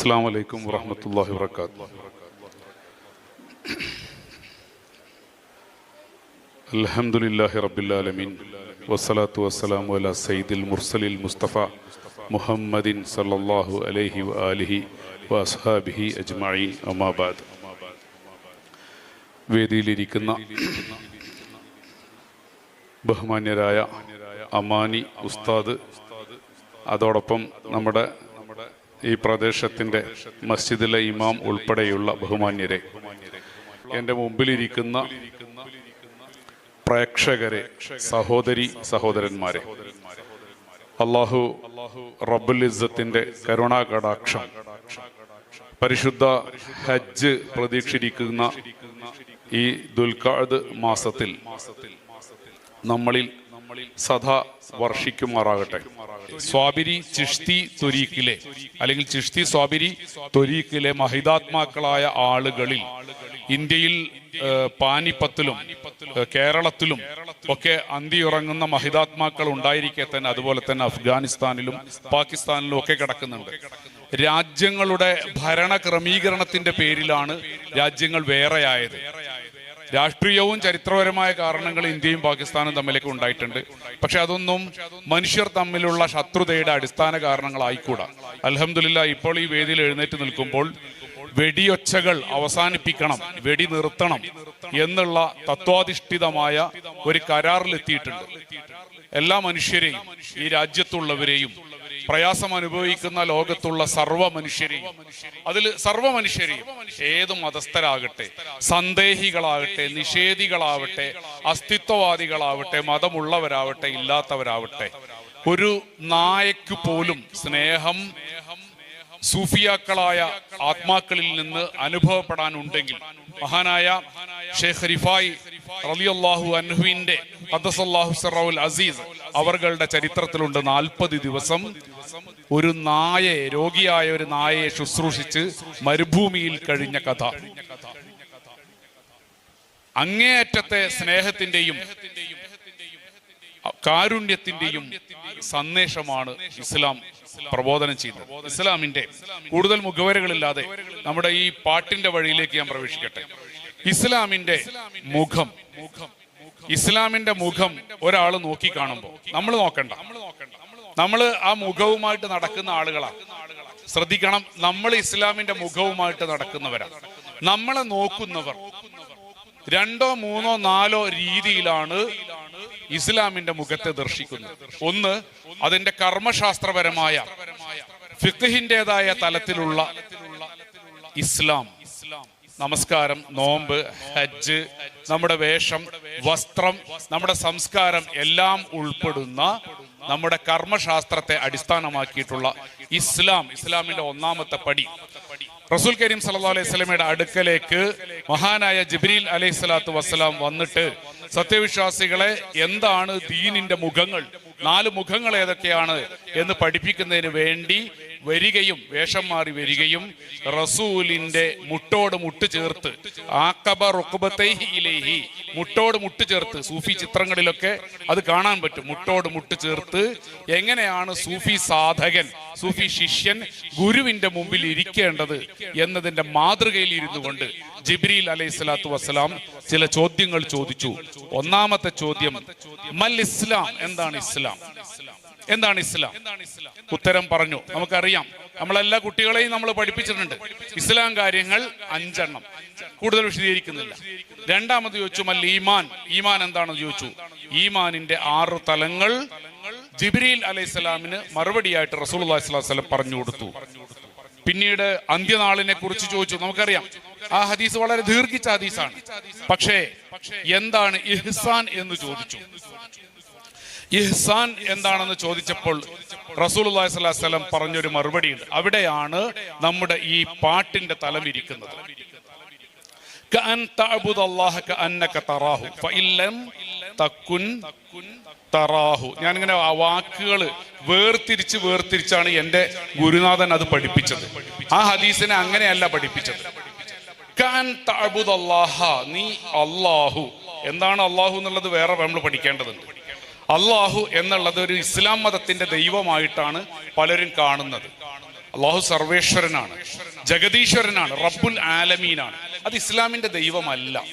അസ്സാം വലൈക്കും വാഹമത്തല്ലാഹി വർക്കാത്തു അലഹമുല്ലാഹി റബ്ബില്ലാലമീൻ വസ്സലാത്തു വസ്സലാമു അല സയ്യിദിൽ മുർസലിൽ മുസ്തഫ മുഹമ്മദിൻ സല്ലല്ലാഹു അലൈഹി വ വസ്ഹാബിഹി അജ്മായി അമാബാദ് വേദിയിലിരിക്കുന്ന ബഹുമാന്യരായ അമാനി ഉസ്താദ് അതോടൊപ്പം നമ്മുടെ ഈ പ്രദേശത്തിന്റെ മസ്ജിദിലെ ഇമാം ഉൾപ്പെടെയുള്ള ബഹുമാന്യരെ എന്റെ മുമ്പിലിരിക്കുന്ന പ്രേക്ഷകരെ സഹോദരി സഹോദരന്മാരെ അള്ളാഹു റബ്ബുൽ ഇസ്സത്തിന്റെ കരുണാകടാക്ഷം പരിശുദ്ധ ഹജ്ജ് പ്രതീക്ഷിച്ചിരിക്കുന്ന ഈ ദുൽഖാദ് മാസത്തിൽ നമ്മളിൽ സദാ വർഷിക്കുമാറാകട്ടെ. സ്വാബിരി ചിഷ്തി തൊരീക്കിലെ അല്ലെങ്കിൽ ചിഷ്തി സ്വാബിരി തൊരീക്കിലെ മഹിതാത്മാക്കളായ ആളുകളിൽ ഇന്ത്യയിൽ പാനിപ്പത്തിലും കേരളത്തിലും ഒക്കെ അന്തിയുറങ്ങുന്ന മഹിതാത്മാക്കൾ ഉണ്ടായിരിക്കെ തന്നെ അതുപോലെ തന്നെ അഫ്ഗാനിസ്ഥാനിലും പാകിസ്ഥാനിലും ഒക്കെ കിടക്കുന്നുണ്ട്. രാജ്യങ്ങളുടെ ഭരണ ക്രമീകരണത്തിന്റെ പേരിലാണ് രാജ്യങ്ങൾ വേറെയായത്. രാഷ്ട്രീയവും ചരിത്രപരമായ കാരണങ്ങൾ ഇന്ത്യയും പാകിസ്ഥാനും തമ്മിലേക്ക് ഉണ്ടായിട്ടുണ്ട്. പക്ഷെ അതൊന്നും മനുഷ്യർ തമ്മിലുള്ള ശത്രുതയുടെ അടിസ്ഥാന കാരണങ്ങളായിക്കൂടാ. അലഹമില്ല ഇപ്പോൾ ഈ വേദിയിൽ എഴുന്നേറ്റ് നിൽക്കുമ്പോൾ വെടിയൊച്ചകൾ അവസാനിപ്പിക്കണം വെടി നിർത്തണം എന്നുള്ള തത്വാധിഷ്ഠിതമായ ഒരു കരാറിലെത്തിയിട്ടുണ്ട്. എല്ലാ മനുഷ്യരെയും ഈ രാജ്യത്തുള്ളവരെയും പ്രയാസം അനുഭവിക്കുന്ന ലോകത്തുള്ള സർവ മനുഷ്യരെയും അതിൽ സർവ മനുഷ്യരെയും ഏത് മതസ്ഥരാകട്ടെ സന്ദേഹികളാകട്ടെ നിഷേധികളാവട്ടെ അസ്തിത്വവാദികളാവട്ടെ മതമുള്ളവരാവട്ടെ ഇല്ലാത്തവരാവട്ടെ ഒരു നായക്കു പോലും സ്നേഹം സൂഫിയാക്കളായ ആത്മാക്കളിൽ നിന്ന് അനുഭവപ്പെടാനുണ്ടെങ്കിൽ മഹാനായ ഷെയ്ഖ് റിഫായി റളിയല്ലാഹു അൻഹുവിന്റെ ഖദ്ദസല്ലാഹു സറൌൽ അസീസ് അവർകളുടെ ചരിത്രത്തിലുണ്ട് നാൽപ്പത് ദിവസം. ഒരു നായയെ രോഗിയായ ഒരു നായയെ ശുശ്രൂഷിച്ച് മരുഭൂമിയിൽ കഴിഞ്ഞ കഥ. അങ്ങേയറ്റത്തെ സ്നേഹത്തിന്റെയും കാരുണ്യത്തിന്റെയും സന്ദേശമാണ് ഇസ്ലാം പ്രബോധനം ചെയ്യുന്നത്. ഇസ്ലാമിന്റെ കൂടുതൽ മുഖവരകളില്ലാതെ നമ്മുടെ ഈ പാട്ടിന്റെ വഴിയിലേക്ക് ഞാൻ പ്രവേശിക്കട്ടെ. ഇസ്ലാമിന്റെ മുഖം മുഖം ഇസ്ലാമിന്റെ മുഖം ഒരാൾ നോക്കി കാണുമ്പോൾ നമ്മൾ നോക്കണ്ട. നമ്മൾ ആ മുഖവുമായിട്ട് നടക്കുന്ന ആളുകളാണ് ശ്രദ്ധിക്കണം നമ്മൾ ഇസ്ലാമിന്റെ മുഖവുമായിട്ട് നടക്കുന്നവരാണ് നമ്മളെ നോക്കുന്നവർ രണ്ടോ മൂന്നോ നാലോ രീതിയിലാണ് ഇസ്ലാമിന്റെ മുഖത്തെ ദർശിക്കുന്നത്. ഒന്ന് അതിന്റെ കർമ്മശാസ്ത്രപരമായ ഫിഖിന്റേതായ തലത്തിലുള്ള ഇസ്ലാം. നമസ്കാരം നോമ്പ് ഹജ്ജ് നമ്മുടെ വേഷം വസ്ത്രം നമ്മുടെ സംസ്കാരം എല്ലാം ഉൾപ്പെടുന്ന നമ്മുടെ കർമ്മശാസ്ത്രത്തെ അടിസ്ഥാനമാക്കിയിട്ടുള്ള ഇസ്ലാം ഇസ്ലാമിന്റെ ഒന്നാമത്തെ പടി. റസൂൽ കരീം സല്ലാ അലൈഹി സ്വലമയുടെ അടുക്കലേക്ക് മഹാനായ ജിബ്രീൽ അലൈഹി സ്വലാത്തു വസ്സലാം വന്നിട്ട് സത്യവിശ്വാസികളെ എന്താണ് ദീനിന്റെ മുഖങ്ങൾ? നാല് മുഖങ്ങൾ ഏതൊക്കെയാണ് എന്ന് പഠിപ്പിക്കുന്നതിന് വേണ്ടി വരികയും വേഷം മാറി വരികയും റസൂലിന്റെ മുട്ടോട് മുട്ട് ചേർത്ത് ആക്കബ റുക്കുബത്തേഹിലേഹി മുട്ടോട് മുട്ട് ചേർത്ത് സൂഫി ചിത്രങ്ങളിലൊക്കെ അത് കാണാൻ പറ്റും. മുട്ടോട് മുട്ട് ചേർത്ത് എങ്ങനെയാണ് സൂഫി സാധകൻ സൂഫി ശിഷ്യൻ ഗുരുവിന്റെ മുമ്പിൽ ഇരിക്കേണ്ടത് എന്നതിന്റെ മാതൃകയിൽ ഇരുന്നു കൊണ്ട് ജിബ്രീൽ അലൈഹി സ്വലാത്തു വസ്സലാം ചില ചോദ്യങ്ങൾ ചോദിച്ചു. ഒന്നാമത്തെ ചോദ്യം മൽ ഇസ്ലാം എന്താണ് ഇസ്ലാം? എന്താണ് ഇസ്ലാം? ഉത്തരം പറഞ്ഞു. നമുക്കറിയാം. നമ്മളെല്ലാ കുട്ടികളെയും നമ്മൾ പഠിപ്പിച്ചിട്ടുണ്ട്. ഇസ്ലാം കാര്യങ്ങൾ അഞ്ചെണ്ണം. കൂടുതൽ വിശദീകരിക്കുന്നില്ല. രണ്ടാമത് ചോദിച്ചു മൽ ഈമാൻ? ഈമാൻ എന്താണെന്ന് ചോദിച്ചു. ഈമാനിന്റെ ആറ് തലങ്ങൾ ജിബ്രീൽ അലൈഹിസ്സലാമിന് മറുപടിയായിട്ട് റസൂൽ അലൈഹി പറഞ്ഞു കൊടുത്തു. പിന്നീട് അന്ത്യനാളിനെ കുറിച്ച് ചോദിച്ചു. നമുക്കറിയാം. ആ ഹദീസ് വളരെ ദീർഘിച്ച ഹദീസാണ് പക്ഷേ എന്താണ് ഇഹ്സാൻ എന്ന് ചോദിച്ചു ഇഹ്സാൻ എന്താണെന്ന് ചോദിച്ചപ്പോൾ റസൂൽ സ്വലം പറഞ്ഞൊരു മറുപടിയുണ്ട് അവിടെയാണ് നമ്മുടെ ഈ പാട്ടിന്റെ തലം ഇരിക്കുന്നത് كأن تعبد الله كأنك تراه فإن لم تكن തറാഹു ഞാനിങ്ങനെ ആ വാക്കുകൾ വേർതിരിച്ച് വേർതിരിച്ചാണ് എൻ്റെ ഗുരുനാഥൻ അത് പഠിപ്പിച്ചത് ആ ഹദീസിനെ അങ്ങനെയല്ല പഠിപ്പിച്ചത് കാൻ തഅബുദ് അല്ലാഹ നീ അല്ലാഹു. എന്താണ് അള്ളാഹു എന്നുള്ളത് വേറെ നമ്മൾ പഠിക്കേണ്ടതുണ്ട്. അള്ളാഹു എന്നുള്ളത് ഒരു ഇസ്ലാം മതത്തിന്റെ ദൈവമായിട്ടാണ് പലരും കാണുന്നത്. അള്ളാഹു സർവേശ്വരനാണ് ജഗദീശ്വരനാണ് റബ്ബുൽ ആലമീനാണ്. അത് ഇസ്ലാമിന്റെ ദൈവമല്ല.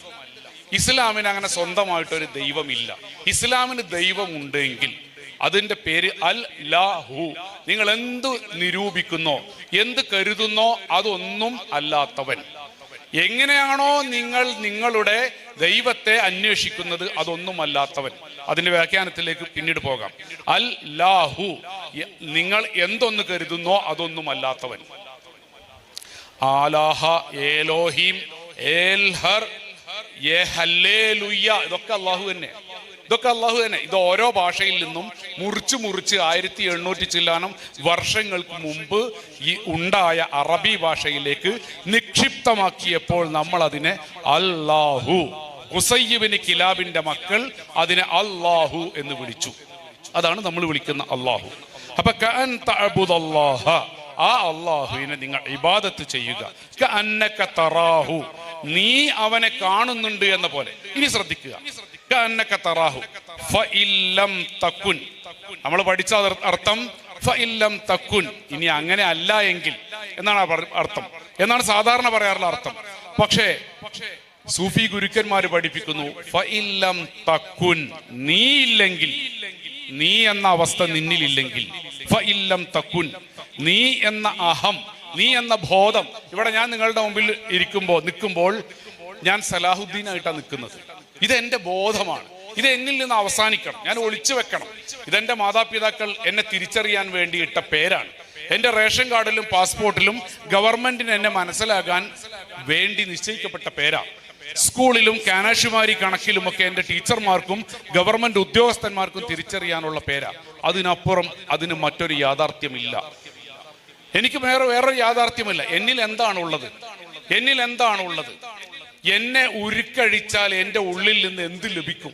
ഇസ്ലാമിന് അങ്ങനെ സ്വന്തമായിട്ടൊരു ദൈവമില്ല. ഇസ്ലാമിന് ദൈവമുണ്ടെങ്കിൽ അതിന്റെ പേര് അൽ ലാഹു നിങ്ങൾ എന്ത് നിരൂപിക്കുന്നോ എന്ത് കരുതുന്നോ അതൊന്നും അല്ലാത്തവൻ. എങ്ങനെയാണോ നിങ്ങൾ നിങ്ങളുടെ ദൈവത്തെ അന്വേഷിക്കുന്നത് അതൊന്നുമല്ലാത്തവൻ. അതിന്റെ വ്യാഖ്യാനത്തിലേക്ക് പിന്നീട് പോകാം. അൽ ലാഹു നിങ്ങൾ എന്തൊന്ന് കരുതുന്നോ അതൊന്നുമല്ലാത്തവൻ. ആലാഹ ഏലോഹിം ഏൽഹർ ഇതൊക്കെ അള്ളാഹു തന്നെ. ഇതൊക്കെ അള്ളാഹു തന്നെ. ഇത് ഓരോ ഭാഷയിൽ നിന്നും മുറിച്ച് മുറിച്ച് ആയിരത്തി എണ്ണൂറ്റി ചില്ലാനം വർഷങ്ങൾക്ക് മുമ്പ് ഈ ഉണ്ടായ അറബി ഭാഷയിലേക്ക് നിക്ഷിപ്തമാക്കിയപ്പോൾ നമ്മൾ അതിനെ അല്ലാഹു. ഹുസയ്യബിന് കിലാബിന്റെ മക്കൾ അതിനെ അല്ലാഹു എന്ന് വിളിച്ചു. അതാണ് നമ്മൾ വിളിക്കുന്ന അള്ളാഹു അപ്പൊ ആ അള്ളാഹുവിനെ നിങ്ങൾ ഇബാദത്ത് ചെയ്യുക. നീ അവനെ കാണുന്നുണ്ട് എന്ന പോലെ. ഇനി ശ്രദ്ധിക്കുക. നമ്മൾ പഠിച്ച അർ- അർത്ഥം ഫഇല്ലം തക്കുൻ ഇനി അങ്ങനെ അല്ല എങ്കിൽ എന്നാണ് അർത്ഥം. എന്നാണ് സാധാരണ പറയാറുള്ള അർത്ഥം. പക്ഷേ സൂഫി ഗുരുക്കന്മാര് പഠിപ്പിക്കുന്നു ഫഇല്ലം തക്കുൻ നീ ഇല്ലെങ്കിൽ നീ എന്ന അവസ്ഥ നിന്നിലില്ലെങ്കിൽ ഫഇല്ലം തക്കുൻ നീ എന്ന അഹം നീ എന്ന ബോധം ഇവിടെ ഞാൻ നിങ്ങളുടെ മുമ്പിൽ ഇരിക്കുമ്പോൾ നിൽക്കുമ്പോൾ ഞാൻ സലാഹുദ്ദീൻ ആയിട്ടാണ് നിൽക്കുന്നത്. ഇത് എന്റെ ബോധമാണ്. ഇത് എന്നിൽ നിന്ന് അവസാനിക്കണം. ഞാൻ ഒളിച്ചു വെക്കണം. ഇതെന്റെ മാതാപിതാക്കൾ എന്നെ തിരിച്ചറിയാൻ വേണ്ടി ഇട്ട പേരാണ്. എന്റെ റേഷൻ കാർഡിലും പാസ്പോർട്ടിലും ഗവൺമെന്റിന് എന്നെ മനസ്സിലാകാൻ വേണ്ടി നിശ്ചയിക്കപ്പെട്ട പേരാണ്. സ്കൂളിലും കാനാശുമാരി കണക്കിലുമൊക്കെ എന്റെ ടീച്ചർമാർക്കും ഗവൺമെന്റ് ഉദ്യോഗസ്ഥന്മാർക്കും തിരിച്ചറിയാനുള്ള പേരാ അതിനപ്പുറം അതിന് മറ്റൊരു യാഥാർത്ഥ്യമില്ല. എനിക്ക് വേറെ വേറൊരു യാഥാർത്ഥ്യമില്ല. എന്നിൽ എന്താണുള്ളത്? എന്നിൽ എന്താണുള്ളത്? എന്നെ ഉരുക്കഴിച്ചാൽ എന്റെ ഉള്ളിൽ നിന്ന് എന്ത് ലഭിക്കും?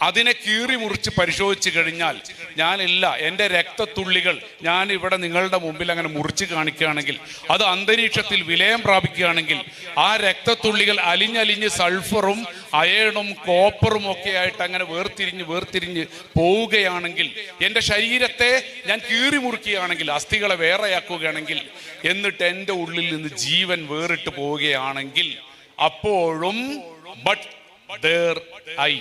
അതിനെ കീറി മുറിച്ച് പരിശോധിച്ച് കഴിഞ്ഞാൽ ഞാനില്ല എന്റെ രക്തത്തുള്ളികൾ ഞാൻ ഇവിടെ നിങ്ങളുടെ മുമ്പിൽ അങ്ങനെ മുറിച്ച് കാണിക്കുകയാണെങ്കിൽ അത് അന്തരീക്ഷത്തിൽ വിലയം പ്രാപിക്കുകയാണെങ്കിൽ ആ രക്തത്തുള്ളികൾ അലിഞ്ഞലിഞ്ഞ് സൾഫറും അയണും കോപ്പറും ഒക്കെ ആയിട്ട് അങ്ങനെ വേർതിരിഞ്ഞ് വേർതിരിഞ്ഞ് പോവുകയാണെങ്കിൽ എന്റെ ശരീരത്തെ ഞാൻ കീറി മുറിക്കുകയാണെങ്കിൽ അസ്ഥികളെ വേറെയാക്കുകയാണെങ്കിൽ എന്നിട്ട് എന്റെ ഉള്ളിൽ നിന്ന് ജീവൻ വേറിട്ട് പോവുകയാണെങ്കിൽ അപ്പോഴും ബട്ട് ഐ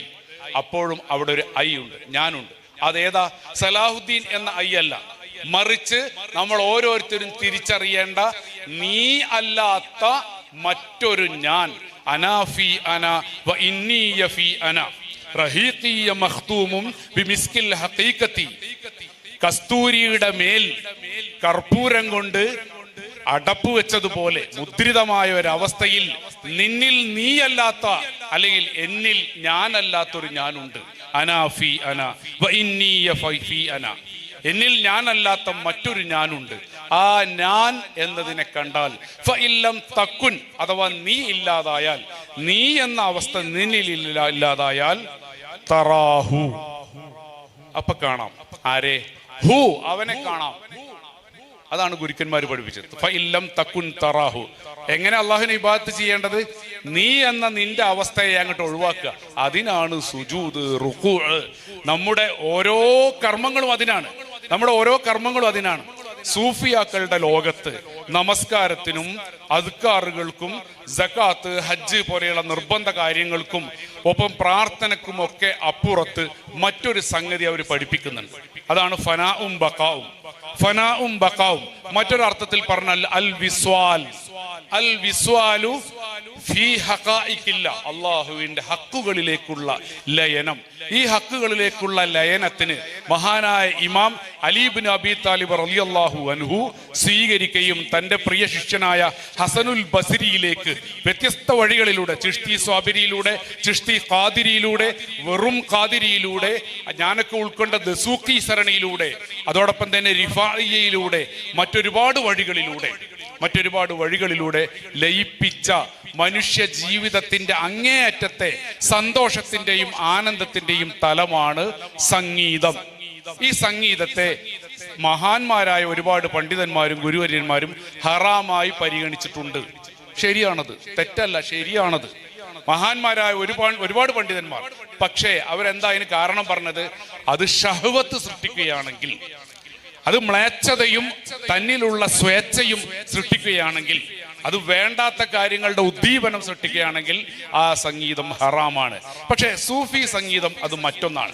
അപ്പോഴും അവിടെ ഒരു ഐ ഉണ്ട്. ഞാനുണ്ട്. അതേതാ? സലാഹുദ്ദീൻ എന്ന ഐ അല്ല. മറിച്ച് നമ്മൾ ഓരോരുത്തരും തിരിച്ചറിയേണ്ട നീ അല്ലാത്ത മറ്റൊരു ഞാൻ. അനാഫി അന വ ഇന്നീയഫി അന. ബിമിസ്കിൽ കസ്തൂരിയുടെ മേൽ കർപ്പൂരം കൊണ്ട് അടപ്പ് വെച്ചതുപോലെ മുദ്രിതമായ ഒരവസ്ഥയിൽ നിന്നിൽ നീയല്ലാത്ത അല്ലെങ്കിൽ എന്നിൽ ഞാനല്ലാത്തൊരു ഞാനുണ്ട്. അനാഫി അന ഫൈഫി അന. എന്നിൽ ഞാനല്ലാത്ത മറ്റൊരു ഞാനുണ്ട്. ആ ഞാൻ എന്നതിനെ കണ്ടാൽ ഇല്ലം തക്കുൻ അഥവാ നീ ഇല്ലാതായാൽ നീ എന്ന അവസ്ഥ നിന്നിൽ ഇല്ല- ഇല്ലാതായാൽ തറാഹു. അപ്പൊ കാണാം. ആരെ? ഹു അവനെ കാണാം. അതാണ് ഗുരുക്കന്മാർ പഠിപ്പിച്ചത്. ഫൈല്ലം തക്കുൻ തറാഹു. എങ്ങനെ അള്ളാഹുവിനെ ഇബാദത്ത് ചെയ്യേണ്ടത്? നീ എന്ന നിന്റെ അവസ്ഥയെ അങ്ങോട്ട് ഒഴിവാക്കുക. അതിനാണ് സുജൂദ് റുക്കു നമ്മുടെ ഓരോ കർമ്മങ്ങളും അതിനാണ്. നമ്മുടെ ഓരോ കർമ്മങ്ങളും അതിനാണ്. സൂഫിയാക്കളുടെ ലോകത്ത് നമസ്കാരത്തിനും അദ്കാറുകൾക്കും ജക്കാത്ത് ഹജ്ജ് പോലെയുള്ള നിർബന്ധ കാര്യങ്ങൾക്കും ഒപ്പം പ്രാർത്ഥനക്കും ഒക്കെ അപ്പുറത്ത് മറ്റൊരു സംഗതി അവർ പഠിപ്പിക്കുന്നുണ്ട്. അതാണ് ഫനാവും ബക്കാവും ഫനാവും ബക്കാവും മറ്റൊരർത്ഥത്തിൽ പറഞ്ഞാൽ അൽ വിസ്വാൽ അൽ വിസ്വാലു ഫീ അള്ളാഹുവിന്റെ ഹക്കുകളിലേക്കുള്ള ലയനം. ഈ ഹക്കുകളിലേക്കുള്ള ലയനത്തിന് മഹാനായ ഇമാം അലീബിൻ അബി താലിബ് റളിയല്ലാഹു അൻഹു സ്വീകരിക്കുകയും തന്റെ പ്രിയ ശിഷ്യനായ ഹസനുൽ ബസിരിയിലേക്ക് വ്യത്യസ്ത വഴികളിലൂടെ ചിഷ്തി സ്വാബിരിയിലൂടെ ചിഷ്തി ഖാദിരിയിലൂടെ വെറും ഖാദിരിയിലൂടെ ഞാനൊക്കെ ഉൾക്കൊണ്ട ദസൂക്കി സരണിയിലൂടെ അതോടൊപ്പം തന്നെ റിഫായിയയിലൂടെ മറ്റൊരുപാട് വഴികളിലൂടെ മറ്റൊരുപാട് വഴികളിലൂടെ ലയിപ്പിച്ച മനുഷ്യ ജീവിതത്തിന്റെ അങ്ങേയറ്റത്തെ സന്തോഷത്തിന്റെയും ആനന്ദത്തിന്റെയും തലമാണ് സംഗീതം. ഈ സംഗീതത്തെ മഹാന്മാരായ ഒരുപാട് പണ്ഡിതന്മാരും ഗുരുവര്യന്മാരും ഹറാമായി പരിഗണിച്ചിട്ടുണ്ട്. ശരിയാണത്. തെറ്റല്ല ശരിയാണത്. മഹാന്മാരായ ഒരുപാട് ഒരുപാട് പണ്ഡിതന്മാർ. പക്ഷേ അവരെന്താ അതിന് കാരണം പറഞ്ഞത്? അത് ഷഹവത്ത് സൃഷ്ടിക്കുകയാണെങ്കിൽ അത് മ്ലേച്ഛതയും തന്നിലുള്ള സ്വേച്ഛയും സൃഷ്ടിക്കുകയാണെങ്കിൽ അത് വേണ്ടാത്ത കാര്യങ്ങളുടെ ഉദ്ദീപനം സൃഷ്ടിക്കുകയാണെങ്കിൽ ആ സംഗീതം ഹറാമാണ്. പക്ഷേ സൂഫി സംഗീതം അത് മറ്റൊന്നാണ്.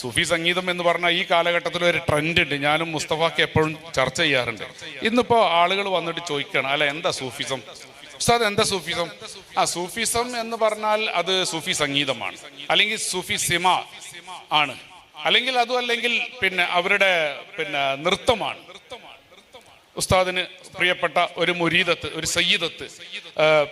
സൂഫി സംഗീതം എന്ന് പറഞ്ഞാൽ ഈ കാലഘട്ടത്തിൽ ഒരു ട്രെൻഡ് ഉണ്ട്. ഞാനും മുസ്തഫാക്ക് എപ്പോഴും ചർച്ച ചെയ്യാറുണ്ട്. ഇന്നിപ്പോ ആളുകൾ വന്നിട്ട് ചോദിക്കണം അല്ല എന്താ സൂഫിസം? ഉസ്താദ് എന്താ സൂഫിസം? ആ സൂഫിസം എന്ന് പറഞ്ഞാൽ അത് സൂഫി സംഗീതമാണ്. അല്ലെങ്കിൽ സൂഫി സിമ ആണ്. അല്ലെങ്കിൽ അതും അല്ലെങ്കിൽ പിന്നെ അവരുടെ പിന്നെ നൃത്തമാണ്. ഉസ്താദിന് പ്രിയപ്പെട്ട ഒരു മുരീദത്ത് ഒരു സയ്യിദത്ത്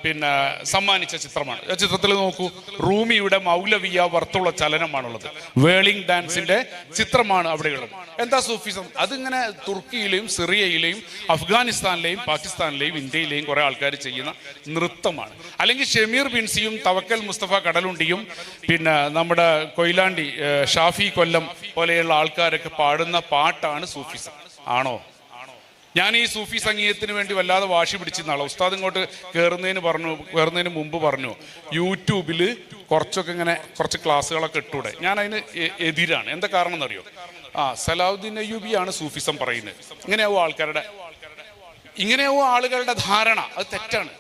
പിന്നെ സമ്മാനിച്ച ചിത്രമാണ്. ആ ചിത്രത്തിൽ നോക്കൂ റൂമിയുടെ മൗലവിയ വർത്തുള്ള ചലനമാണുള്ളത്. വേളിംഗ് ഡാൻസിന്റെ ചിത്രമാണ് അവിടെയുള്ളത്. എന്താ സൂഫിസം? അതിങ്ങനെ തുർക്കിയിലെയും സിറിയയിലെയും അഫ്ഗാനിസ്ഥാനിലെയും പാകിസ്ഥാനിലെയും ഇന്ത്യയിലെയും കുറെ ആൾക്കാർ ചെയ്യുന്ന നൃത്തമാണ്. അല്ലെങ്കിൽ ഷമീർ ബിൻസിയും തവക്കൽ മുസ്തഫ കടലുണ്ടിയും പിന്നെ നമ്മുടെ കൊയിലാണ്ടി ഷാഫി കൊല്ലം പോലെയുള്ള ആൾക്കാരൊക്കെ പാടുന്ന പാട്ടാണ് സൂഫിസം. ആണോ? ഞാൻ ഈ സൂഫി സംഗീതത്തിന് വേണ്ടി വല്ലാതെ വാശി പിടിച്ചിരുന്നാളോ. ഉസ്താദ് ഇങ്ങോട്ട് കയറുന്നതിന് പറഞ്ഞു കയറുന്നതിന് മുമ്പ് പറഞ്ഞു യൂട്യൂബിൽ കുറച്ചൊക്കെ ഇങ്ങനെ കുറച്ച് ക്ലാസ്സുകളൊക്കെ ഇട്ടൂടെ. ഞാൻ അതിന് എതിരാണ്. എന്താ കാരണം എന്നറിയോ? ആ സലാഹുദ്ദീൻ അയ്യൂബിയാണ് സൂഫിസം പറയുന്നത്. ഇങ്ങനെയാവും ആൾക്കാരുടെ ഇങ്ങനെയാവും ആളുകളുടെ ധാരണ. അത് തെറ്റാണ്.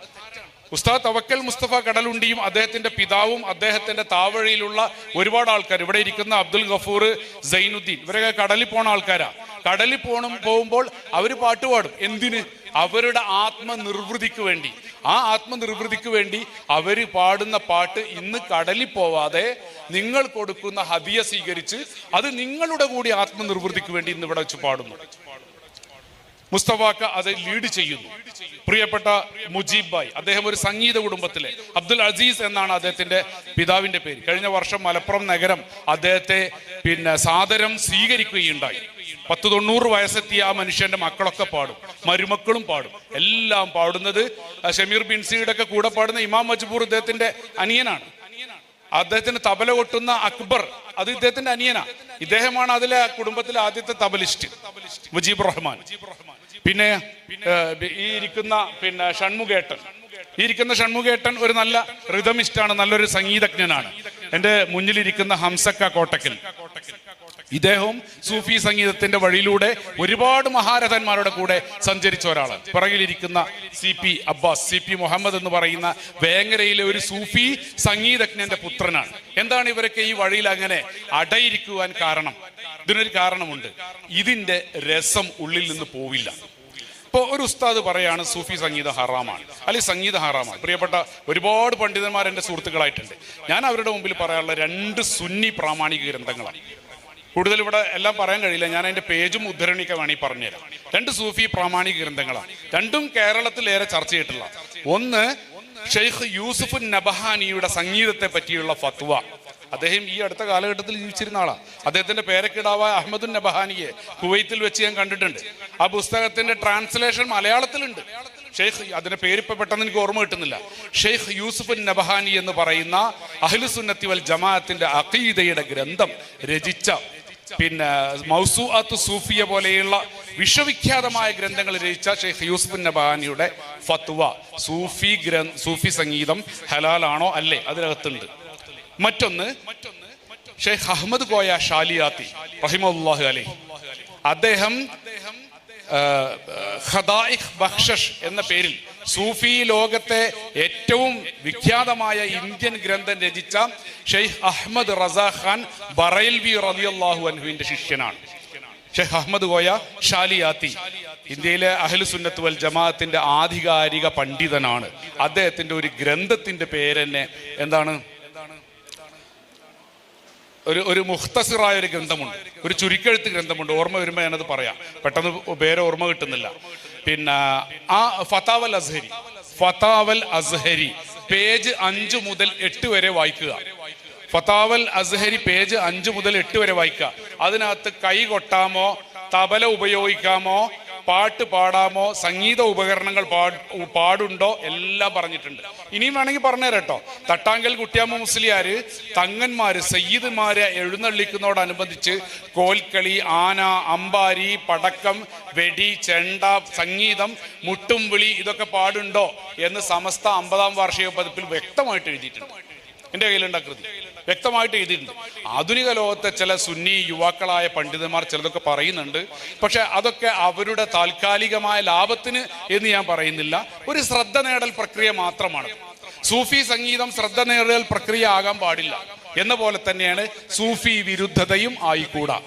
ഉസ്താദ് തവക്കൽ മുസ്തഫ കടലുണ്ടിയും അദ്ദേഹത്തിന്റെ പിതാവും അദ്ദേഹത്തിന്റെ താവഴിയിലുള്ള ഒരുപാട് ആൾക്കാർ ഇവിടെ ഇരിക്കുന്ന അബ്ദുൽ ഗഫൂർ സൈനുദ്ദീൻ. ഇവരൊക്കെ കടലിൽ പോണ ആൾക്കാരാ. കടലിൽ പോണം പോകുമ്പോൾ അവർ പാട്ട് പാടും. എന്തിന്? അവരുടെ ആത്മനിർവൃതിക്ക് വേണ്ടി. ആ ആത്മനിർവൃതിക്ക് വേണ്ടി അവർ പാടുന്ന പാട്ട് ഇന്ന് കടലിൽ പോവാതെ നിങ്ങൾ കൊടുക്കുന്ന ഹദിയ സ്വീകരിച്ച് അത് നിങ്ങളുടെ കൂടി ആത്മനിർവൃതിക്ക് വേണ്ടി ഇന്ന് ഇവിടെ വെച്ച് പാടുന്നു. മുസ്തഫാക്ക അത് ലീഡ് ചെയ്യുന്നു. പ്രിയപ്പെട്ട മുജീബ് ബായ് അദ്ദേഹം ഒരു സംഗീത കുടുംബത്തിലെ അബ്ദുൽ അസീസ് എന്നാണ് അദ്ദേഹത്തിന്റെ പിതാവിന്റെ പേര്. കഴിഞ്ഞ വർഷം മലപ്പുറം നഗരം അദ്ദേഹത്തെ പിന്നെ സാദരം സ്വീകരിക്കുകയുണ്ടായി. പത്ത് തൊണ്ണൂറ് വയസ്സെത്തിയ ആ മനുഷ്യന്റെ മക്കളൊക്കെ പാടും. മരുമക്കളും പാടും. എല്ലാം പാടുന്നത് ഷമീർ ബിൻസിയുടെ ഒക്കെ കൂടെ പാടുന്ന ഇമാം മജ്ബൂർ ഇദ്ദേഹത്തിന്റെ അനിയനാണ്. അദ്ദേഹത്തിന് തബല കൊട്ടുന്ന അക്ബർ അത് ഇദ്ദേഹത്തിന്റെ അനിയനാ. ഇദ്ദേഹമാണ് അതിലെ കുടുംബത്തിലെ ആദ്യത്തെ തബലിസ്റ്റ് മുജീബ് റഹ്മാൻ. പിന്നെ ഈ ഇരിക്കുന്ന പിന്നെ ഷൺമുഖേട്ടൻ. ഈ ഇരിക്കുന്ന ഷൺമുഖേട്ടൻ ഒരു നല്ല റിതമിസ്റ്റാണ് നല്ലൊരു സംഗീതജ്ഞനാണ്. എന്റെ മുന്നിലിരിക്കുന്ന ഹംസക്ക കോട്ടക്കൽ. ഇദ്ദേഹവും സൂഫി സംഗീതത്തിന്റെ വഴിയിലൂടെ ഒരുപാട് മഹാരഥന്മാരുടെ കൂടെ സഞ്ചരിച്ച ഒരാളാണ്. പിറകിലിരിക്കുന്ന C P Abbas C P Muhammad എന്ന് പറയുന്ന വേങ്ങരയിലെ ഒരു സൂഫി സംഗീതജ്ഞന്റെ പുത്രനാണ്. എന്താണ് ഇവരൊക്കെ ഈ വഴിയിൽ അങ്ങനെ അടയിരിക്കുവാൻ കാരണം? ഇതിനൊരു കാരണമുണ്ട്. ഇതിന്റെ രസം ഉള്ളിൽ നിന്ന് പോവില്ല. ഇപ്പോൾ ഒരു ഉസ്താദ് പറയാണ് സൂഫി സംഗീത ഹറാമാണ്. അല്ലെങ്കിൽ സംഗീത ഹറാമാണ്. പ്രിയപ്പെട്ട ഒരുപാട് പണ്ഡിതന്മാർ എന്റെ സുഹൃത്തുക്കളായിട്ടുണ്ട്. ഞാൻ അവരുടെ മുമ്പിൽ പറയാനുള്ള രണ്ട് സുന്നി പ്രാമാണിക ഗ്രന്ഥങ്ങളാണ്. കൂടുതൽ ഇവിടെ എല്ലാം പറയാൻ കഴിയില്ല. ഞാൻ അതിന്റെ പേജും ഉദ്ധരണിയൊക്കെ വേണമെങ്കിൽ പറഞ്ഞുതരാം. രണ്ട് സൂഫി പ്രാമാണിക ഗ്രന്ഥങ്ങളാണ്. രണ്ടും കേരളത്തിൽ ഏറെ ചർച്ച ചെയ്തിട്ടുള്ള. ഒന്ന് ഷെയ്ഖ് യൂസുഫ് നബഹാനിയുടെ സംഗീതത്തെ പറ്റിയുള്ള ഫത്വ. അദ്ദേഹം ഈ അടുത്ത കാലഘട്ടത്തിൽ ജീവിച്ചിരുന്ന ആളാണ് അദ്ദേഹത്തിന്റെ പേരക്കിടാവ അഹമ്മദുൻ നബഹാനിയെ. കുവൈത്തിൽ വെച്ച് ഞാൻ കണ്ടിട്ടുണ്ട്. ആ പുസ്തകത്തിന്റെ ട്രാൻസ്ലേഷൻ മലയാളത്തിലുണ്ട്. ഷെയ്ഖ് അതിന്റെ പേരിപ്പോ പെട്ടെന്ന് എനിക്ക് ഓർമ്മ കിട്ടുന്നില്ല. ഷെയ്ഖ് യൂസുഫ് നബഹാനി എന്ന് പറയുന്ന അഹ്ലുസുന്നത്തി വൽ ജമാഅത്തിന്റെ അഖീദയുടെ ഗ്രന്ഥം രചിച്ച പിന്നെ മൗസൂഅത്ത് സൂഫിയ പോലെയുള്ള വിശ്വവിഖ്യാതമായ ഗ്രന്ഥങ്ങൾ രചിച്ച ഷെയ്ഖ് യൂസുഫ് നബാനിയുടെ ഫത്വ. സൂഫി ഗ്രന്ഥ സൂഫി സംഗീതം ഹലാലാണോ അല്ലേ? അതിനകത്തുണ്ട്. മറ്റൊന്ന് ഷെയ്ഖ് അഹമ്മദ് കോയ ഷാലിയാത്തി റഹിമുല്ലാഹു അലി അദ്ദേഹം എന്ന പേരിൽ സൂഫി ലോകത്തെ ഏറ്റവും വിഖ്യാതമായ ഇന്ത്യൻ ഗ്രന്ഥം രചിച്ച ഷെയ്ഖ് അഹമ്മദ് റസാ ഖാൻ ബറൈൽവി റളിയല്ലാഹു അൻഹുവിന്റെ ശിഷ്യനാണ്. ഷെയ്ഖ് അഹമ്മദ് കോയ ഷാലിയാത്തി ഇന്ത്യയിലെ അഹ്ലു സുന്നത്ത് വൽ ജമാഅത്തിന്റെ ആധികാരിക പണ്ഡിതനാണ്. അദ്ദേഹത്തിന്റെ ഒരു ഗ്രന്ഥത്തിന്റെ പേരെന്നെ എന്താണ്? ഒരു ഒരു മുഖ്തസിറായ ഒരു ഗ്രന്ഥമുണ്ട്. ഒരു ചുരുക്കെഴുത്ത് ഗ്രന്ഥമുണ്ട്. ഓർമ്മ വരുമ്പോൾ ഞാനത് പറയാം. പെട്ടെന്ന് പേര് ഓർമ്മ കിട്ടുന്നില്ല. പിന്നെ ആ ഫതാവൽ അസ്ഹരി ഫതാവൽ അസ്ഹരി പേജ് അഞ്ചു മുതൽ എട്ട് വരെ വായിക്കുക. ഫതാവൽ അസ്ഹരി പേജ് അഞ്ചു മുതൽ എട്ട് വരെ വായിക്കുക. അതിനകത്ത് കൈ കൊട്ടാമോ തബല ഉപയോഗിക്കാമോ പാട്ട് പാടാമോ സംഗീത ഉപകരണങ്ങൾ പാടുണ്ടോ എല്ലാം പറഞ്ഞിട്ടുണ്ട്. ഇനിയും വേണമെങ്കിൽ പറഞ്ഞുതരാം കേട്ടോ തട്ടാങ്കൽ കുട്ടിയാമ്മ മുസ്ലിയാര് തങ്ങന്മാര് സയ്യിദ്മാരെ എഴുന്നള്ളിക്കുന്നതോടനുബന്ധിച്ച് കോൽക്കളി ആന അമ്പാരി പടക്കം വെടി ചെണ്ട സംഗീതം മുട്ടും വിളി ഇതൊക്കെ പാടുണ്ടോ എന്ന് സമസ്ത അമ്പതാം വാർഷിക പതിപ്പിൽ വ്യക്തമായിട്ട് എഴുതിയിട്ടുണ്ട്. എന്റെ കയ്യിലുണ്ട് കൃതി വ്യക്തമായിട്ട് എഴുതിയിട്ടുണ്ട്. ആധുനിക ലോകത്തെ ചില സുന്നി യുവാക്കളായ പണ്ഡിതന്മാർ ചിലതൊക്കെ പറയുന്നുണ്ട്. പക്ഷെ അതൊക്കെ അവരുടെ താൽക്കാലികമായ ലാഭത്തിന് എന്ന് ഞാൻ പറയുന്നില്ല. ഒരു ശ്രദ്ധ നേടൽ പ്രക്രിയ മാത്രമാണ്. സൂഫി സംഗീതം ശ്രദ്ധ നേടൽ പ്രക്രിയ ആകാൻ പാടില്ല. എന്ന പോലെ തന്നെയാണ് സൂഫി വിരുദ്ധതയും ആയിക്കൂടാ.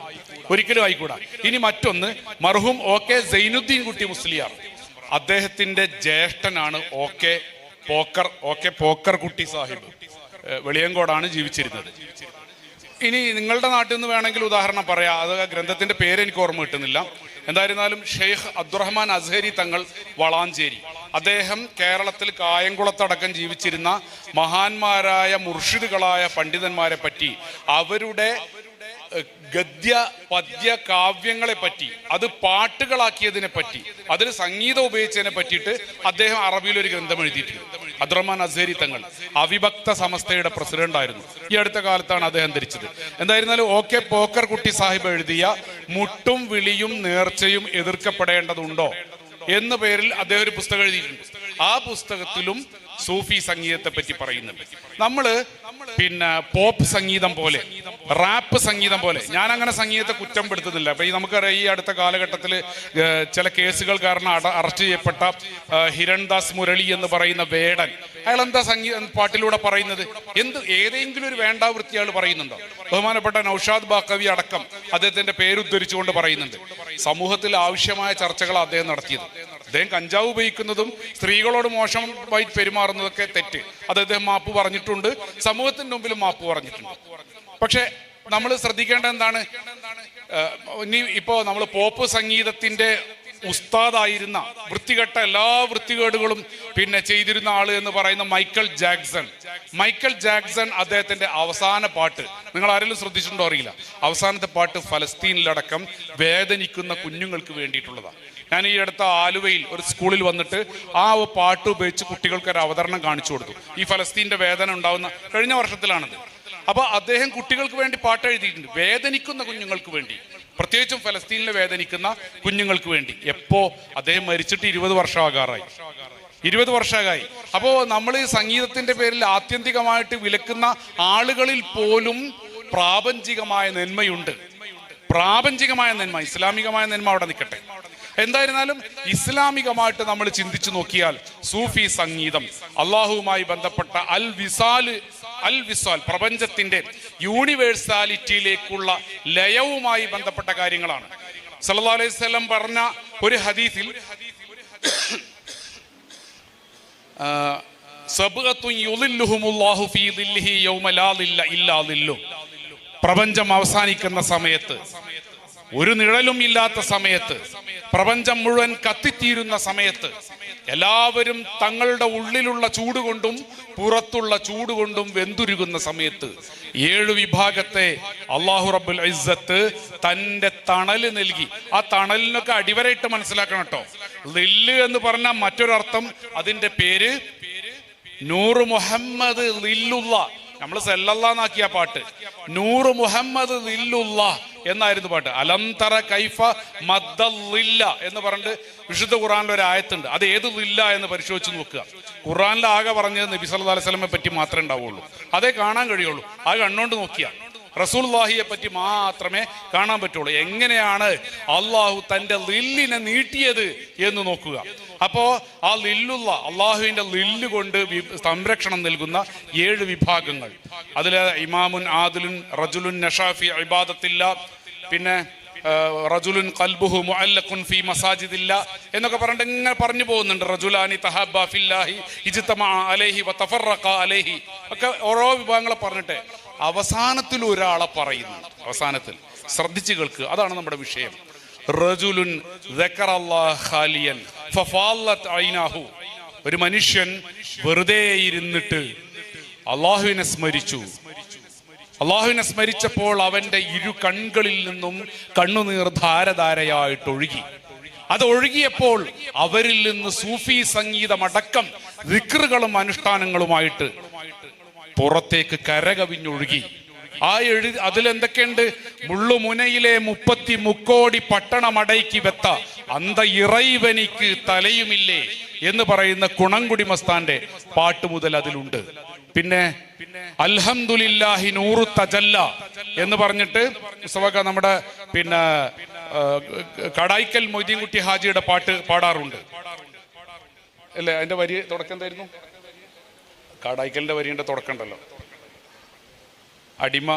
ഒരിക്കലും ആയിക്കൂടാ. ഇനി മറ്റൊന്ന് മർഹൂം ഒ കെ സൈനുദ്ദീൻ കുട്ടി മുസ്ലിയാർ. അദ്ദേഹത്തിന്റെ ജ്യേഷ്ഠനാണ് O K Pokker O K Pokker Kutty Sahib. വെളിയങ്കോടാണ് ജീവിച്ചിരുന്നത്. ഇനി നിങ്ങളുടെ നാട്ടിൽ നിന്ന് വേണമെങ്കിൽ ഉദാഹരണം പറയാം. അത് ഗ്രന്ഥത്തിന്റെ പേര് എനിക്ക് ഓർമ്മ കിട്ടുന്നില്ല. എന്തായിരുന്നാലും ഷെയ്ഖ് അബ്ദുറഹ്മാൻ അസ്ഹരി തങ്ങൾ വളാഞ്ചേരി. അദ്ദേഹം കേരളത്തിൽ കായംകുളത്തടക്കം ജീവിച്ചിരുന്ന മഹാന്മാരായ മുർഷിദുകളായ പണ്ഡിതന്മാരെ പറ്റി അവരുടെ ഗദ്യ പദ്യ കാവ്യങ്ങളെ പറ്റി അത് പാട്ടുകളാക്കിയതിനെ പറ്റി അതിൽ സംഗീതം ഉപയോഗിച്ചതിനെ പറ്റിയിട്ട് അദ്ദേഹം അറബിയിൽ ഒരു ഗ്രന്ഥം എഴുതിയിട്ടുണ്ട്. അബ്ദുറഹ്മാൻ അസേരി തങ്ങൾ അവിഭക്ത സമസ്തയുടെ പ്രസിഡന്റ് ആയിരുന്നു. ഈ അടുത്ത കാലത്താണ് അദ്ദേഹം ധരിച്ചത് എന്തായിരുന്നാലും ഓക്കെ പോക്കർ കുട്ടി സാഹിബ് എഴുതിയ മുട്ടും വിളിയും നേർച്ചയും എതിർക്കപ്പെടേണ്ടതുണ്ടോ എന്ന പേരിൽ അദ്ദേഹം ഒരു പുസ്തകം എഴുതിയിട്ടുണ്ട്. ആ പുസ്തകത്തിലും സൂഫി സംഗീതത്തെ പറ്റി പറയുന്നുണ്ട്. നമ്മൾ പിന്നെ പോപ്പ് സംഗീതം പോലെ റാപ്പ് സംഗീതം പോലെ. ഞാൻ അങ്ങനെ സംഗീതത്തെ കുറ്റം പെടുത്തുന്നില്ല. അപ്പൊ ഈ നമുക്കറിയാം ഈ അടുത്ത കാലഘട്ടത്തിൽ ചില കേസുകൾ കാരണം അറസ്റ്റ് ചെയ്യപ്പെട്ട ഹിരൺദാസ് മുരളി എന്ന് പറയുന്ന വേടൻ. അയാൾ എന്താ സംഗീത പാട്ടിലൂടെ പറയുന്നത്? എന്ത് ഏതെങ്കിലും ഒരു വേണ്ടാവൃത്തി അയാൾ പറയുന്നുണ്ടോ? ബഹുമാനപ്പെട്ട നൌഷാദ് ബാക്കവി അടക്കം അദ്ദേഹത്തിന്റെ പേരുദ്ധരിച്ചുകൊണ്ട് പറയുന്നുണ്ട്. സമൂഹത്തിൽ ആവശ്യമായ ചർച്ചകൾ അദ്ദേഹം നടത്തിയത്. അദ്ദേഹം കഞ്ചാവ് ഉപയോഗിക്കുന്നതും സ്ത്രീകളോട് മോശമായി പെരുമാറുന്നതൊക്കെ തെറ്റ്. അത് അദ്ദേഹം മാപ്പ് പറഞ്ഞിട്ടുണ്ട്. സമൂഹത്തിന്റെ മുമ്പിലും മാപ്പ് പറഞ്ഞിട്ടുണ്ട്. പക്ഷെ നമ്മൾ ശ്രദ്ധിക്കേണ്ട എന്താണ്? ഇനി ഇപ്പോ നമ്മൾ പോപ്പ് സംഗീതത്തിന്റെ ഉസ്താദായിരുന്ന വൃത്തികെട്ട എല്ലാ വൃത്തികേടുകളും പിന്നെ ചെയ്തിരുന്ന ആൾ എന്ന് പറയുന്ന മൈക്കൽ ജാക്സൺ. മൈക്കൽ ജാക്സൺ അദ്ദേഹത്തിന്റെ അവസാന പാട്ട് നിങ്ങൾ ആരെങ്കിലും ശ്രദ്ധിച്ചിട്ടുണ്ടോ അറിയില്ല. അവസാനത്തെ പാട്ട് ഫലസ്തീനിലടക്കം വേദനിക്കുന്ന കുഞ്ഞുങ്ങൾക്ക് വേണ്ടിയിട്ടുള്ളതാണ്. ഞാൻ ഈ അടുത്ത ആലുവയിൽ ഒരു സ്കൂളിൽ വന്നിട്ട് ആ പാട്ട് ഉപയോഗിച്ച് കുട്ടികൾക്ക് ഒരു അവതരണം കാണിച്ചു കൊടുത്തു. ഈ ഫലസ്തീന്റെ വേദന ഉണ്ടാവുന്ന കഴിഞ്ഞ വർഷത്തിലാണത്. അപ്പൊ അദ്ദേഹം കുട്ടികൾക്ക് വേണ്ടി പാട്ട് എഴുതിയിട്ടുണ്ട്. വേദനിക്കുന്ന കുഞ്ഞുങ്ങൾക്ക് വേണ്ടി. പ്രത്യേകിച്ചും ഫലസ്തീനിലെ വേദനിക്കുന്ന കുഞ്ഞുങ്ങൾക്ക് വേണ്ടി. എപ്പോ അദ്ദേഹം മരിച്ചിട്ട് ഇരുപത് വർഷമാകാറായി. ഇരുപത് വർഷമായി അപ്പോ നമ്മൾ ഈ സംഗീതത്തിന്റെ പേരിൽ ആത്യന്തികമായിട്ട് വിലക്കുന്ന ആളുകളിൽ പോലും പ്രാപഞ്ചികമായ നന്മയുണ്ട്. പ്രാപഞ്ചികമായ നന്മ ഇസ്ലാമികമായ നന്മ അവിടെ നിൽക്കട്ടെ. എന്തായിരുന്നാലും ഇസ്ലാമികമായിട്ട് നമ്മൾ ചിന്തിച്ചു നോക്കിയാൽ സൂഫി സംഗീതം അള്ളാഹുവുമായി ബന്ധപ്പെട്ട അൽ വിസാൽ അൽ വിസാൽ പ്രപഞ്ചത്തിന്റെ യൂണിവേഴ്സാലിറ്റിയിലേക്കുള്ള ലയവുമായി ബന്ധപ്പെട്ട കാര്യങ്ങളാണ്. സല്ലാ അലൈഹി വസല്ലം പറഞ്ഞ ഒരു ഹദീസിൽ പ്രപഞ്ചം അവസാനിക്കുന്ന സമയത്ത് ഒരു നിഴലും ഇല്ലാത്ത സമയത്ത് പ്രപഞ്ചം മുഴുവൻ കത്തിത്തീരുന്ന സമയത്ത് എല്ലാവരും തങ്ങളുടെ ഉള്ളിലുള്ള ചൂട് കൊണ്ടും പുറത്തുള്ള ചൂട് കൊണ്ടും വെന്തുരുകുന്ന സമയത്ത് ഏഴ് വിഭാഗത്തെ അള്ളാഹു റബ്ബുൽ ഇസ്സത്ത് തന്റെ തണൽ നൽകി. ആ തണലിനൊക്കെ അടിവരയിട്ട് മനസ്സിലാക്കണം കേട്ടോ. ലില്ല് എന്ന് പറഞ്ഞ മറ്റൊരർത്ഥം അതിന്റെ പേര് നൂറ് മുഹമ്മദ് ലില്ലുള്ള. നമ്മൾ സെല്ലല്ലാന്നാക്കിയ പാട്ട്. നൂറ് മുഹമ്മദ് എന്നായിരുന്നു പാട്ട്. അലന്തറ കൈഫ മദ്ദില്ല എന്ന് പറഞ്ഞിട്ട് വിശുദ്ധ ഖുറാനിൽ ഒരു ആയത്തുണ്ട്. അത് ഏത് ലില്ല എന്ന് പരിശോധിച്ച് നോക്കുക. ഖുറാനിൽ ആകെ പറഞ്ഞത് നബി സല്ലല്ലാഹു അലൈഹി വസല്ലമയെ പറ്റി മാത്രമേ ഉണ്ടാവുള്ളൂ. അതേ കാണാൻ കഴിയുള്ളൂ. ആ കണ്ണോണ്ട് നോക്കിയാ. റസൂൽവാഹിയെ പറ്റി മാത്രമേ കാണാൻ പറ്റുള്ളൂ. എങ്ങനെയാണ് അള്ളാഹു തന്റെ ലില്ലിനെ നീട്ടിയത് എന്ന് നോക്കുക. അപ്പോ ആ ലില്ലുള്ള അള്ളാഹുവിന്റെ ലില്ല് കൊണ്ട് സംരക്ഷണം നൽകുന്ന ഏഴ് വിഭാഗങ്ങൾ. അതിൽ ഇമാമുൻ ആദിലുൻ റജുലുൻ നഷാഫി ഇബാദത്തില്ല പിന്നെ റജുലുൻ കൽബുഹു മുഅല്ലഖുൻ ഫീ മസാജിദില്ല എന്നൊക്കെ പറഞ്ഞിട്ട് ഇങ്ങനെ പറഞ്ഞു പോകുന്നുണ്ട്. റജുലാനി തഹബ്ബ ഫില്ലാഹി ഇജ്തമഅ അലൈഹി വതഫറഖ അലൈഹി ഒക്കെ ഓരോ വിഭാഗങ്ങളെ പറഞ്ഞിട്ട് അവസാനത്തിൽ ഒരാളെ പറയുന്നു. അവസാനത്തിൽ ശ്രദ്ധിച്ചു കേൾക്കുക അതാണ് നമ്മുടെ വിഷയം. റജുലുൻ ഖാലിയൻ. ഒരു മനുഷ്യൻ വെറുതെ ഇരുന്നിട്ട് അള്ളാഹുവിനെ സ്മരിച്ചു. അള്ളാഹുവിനെ സ്മരിച്ചപ്പോൾ അവന്റെ ഇരു കൺകളിൽ നിന്നും കണ്ണുനീർ ധാരധാരയായിട്ട് ഒഴുകി. അത് ഒഴുകിയപ്പോൾ അവരിൽ നിന്ന് സൂഫി സംഗീതമടക്കം വിക്റുകളും അനുഷ്ഠാനങ്ങളുമായിട്ട് പുറത്തേക്ക് കരകവിഞ്ഞൊഴുകി. ആ എഴു അതിലെന്തൊക്കെയുണ്ട്? മുള്ളുമുനയിലെ മുപ്പത്തി മുക്കോടി പട്ടണമടയ്ക്ക് വെത്ത അന്ത ഇറൈവനിക്ക് തലയുമില്ലേ എന്ന് പറയുന്ന കുണംകുടി മസ്താന്റെ പാട്ട് മുതൽ അതിലുണ്ട്. പിന്നെ അൽഹംദുലില്ലാഹി നൂറു തജല്ല എന്ന് പറഞ്ഞിട്ട് മുസ്തഫക്ക നമ്മുടെ പിന്നെ കടായിക്കൽ മൊയ്തീൻകുട്ടി ഹാജിയുടെ പാട്ട് പാടാറുണ്ട്. അല്ലേ അതിന്റെ വരി തുടക്കം എന്തായിരുന്നു? കാടായിക്കലിന്റെ വരിയുടെ തുടക്കം ഉണ്ടല്ലോ. അടിമ